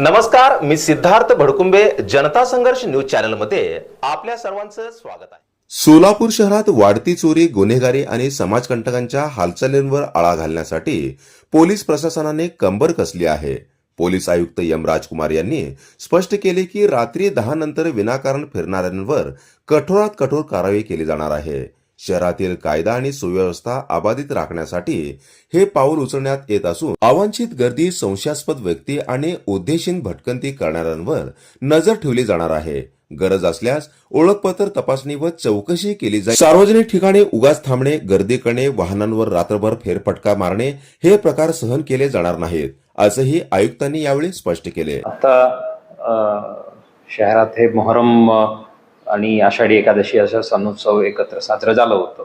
नमस्कार मी सिद्धार्थ भडकुंबे जनता संघर्ष न्यूज चॅनलमध्ये आपल्या सर्वांचं स्वागत आहे. सोलापूर शहरात वाढती चोरी गुन्हेगारी आणि समाजकंटकांच्या हालचालींवर आळा घालण्यासाठी पोलीस प्रशासनाने कंबर कसली आहे. पोलीस आयुक्त एम राजकुमार यांनी स्पष्ट केले की रात्री दहा नंतर विनाकारण फिरणाऱ्यांवर कठोरात कठोर कारवाई केली जाणार आहे. शहरातील कायदा आणि सुव्यवस्था अबाधित राखण्यासाठी हे पाऊल उचलण्यात येत असून अवांछित गर्दी संशयास्पद व्यक्ती आणि उद्देशीन भटकंती करणाऱ्यांवर नजर ठेवली जाणार आहे. गरज असल्यास ओळखपत्र तपासणी व चौकशी केली जाईल. सार्वजनिक ठिकाणी उगाच थांबणे गर्दी करणे वाहनांवर रात्रभर फेरफटका मारणे हे प्रकार सहन केले जाणार नाहीत असंही आयुक्तांनी यावेळी स्पष्ट केले. आता शहरात हे मोहरम आणि आषाढी एकादशी असा सणोत्सव एकत्र साजरं झालं होतं.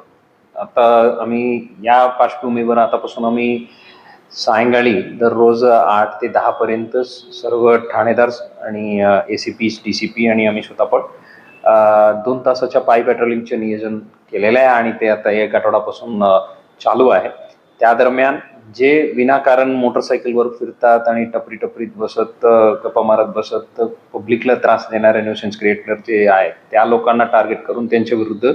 आता आम्ही या पार्श्वभूमीवर आतापासून आम्ही सायंकाळी दररोज आठ ते दहा पर्यंत सर्व ठाणेदार आणि A C P D C P आणि आम्ही स्वतः पण दोन तासाच्या पाय पेट्रोलिंगचे नियोजन केलेलं आहे आणि ते आता एक आठवड्यापासून चालू आहे. त्या दरम्यान जे विनाकारण मोटरसायकलवर फिरतात आणि टपरी टपरीत बसत गप्पा मारत बसत पब्लिकला त्रास देणारे न्यूसेन्स क्रिएटर जे आहेत त्या लोकांना टार्गेट करून त्यांच्या विरुद्ध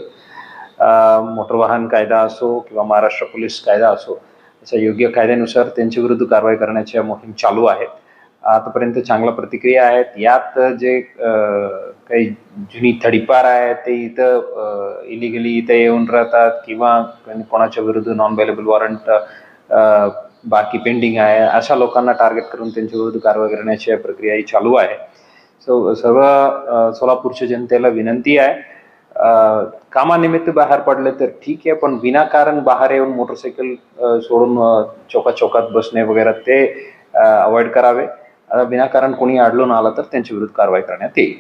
मोटर वाहन कायदा असो किंवा महाराष्ट्र पोलीस कायदा असो अशा योग्य कायद्यानुसार त्यांच्या विरुद्ध कारवाई करण्याच्या मोहीम चालू आहेत. आतापर्यंत चांगल्या प्रतिक्रिया आहेत. यात जे काही जुनी थडीपार आहेत ते इथं इलिगली इथं येऊन राहतात किंवा कोणाच्या विरुद्ध नॉन अवेलेबल वॉरंट बाकी पेंडिंग आहे. अशा लोकांना टार्गेट करून त्यांच्या विरुद्ध कारवाई करण्याची प्रक्रिया ही चालू आहे. सो सर्व सोलापूरच्या जनतेला विनंती आहे. कामानिमित्त बाहेर पडले तर ठीक आहे पण विनाकारण बाहेर येऊन मोटरसायकल सोडून चौकात चौकात बसणे वगैरे ते अवॉइड करावे. आता विनाकारण कोणी अडलून आलं तर त्यांच्या विरुद्ध कारवाई करण्यात येईल.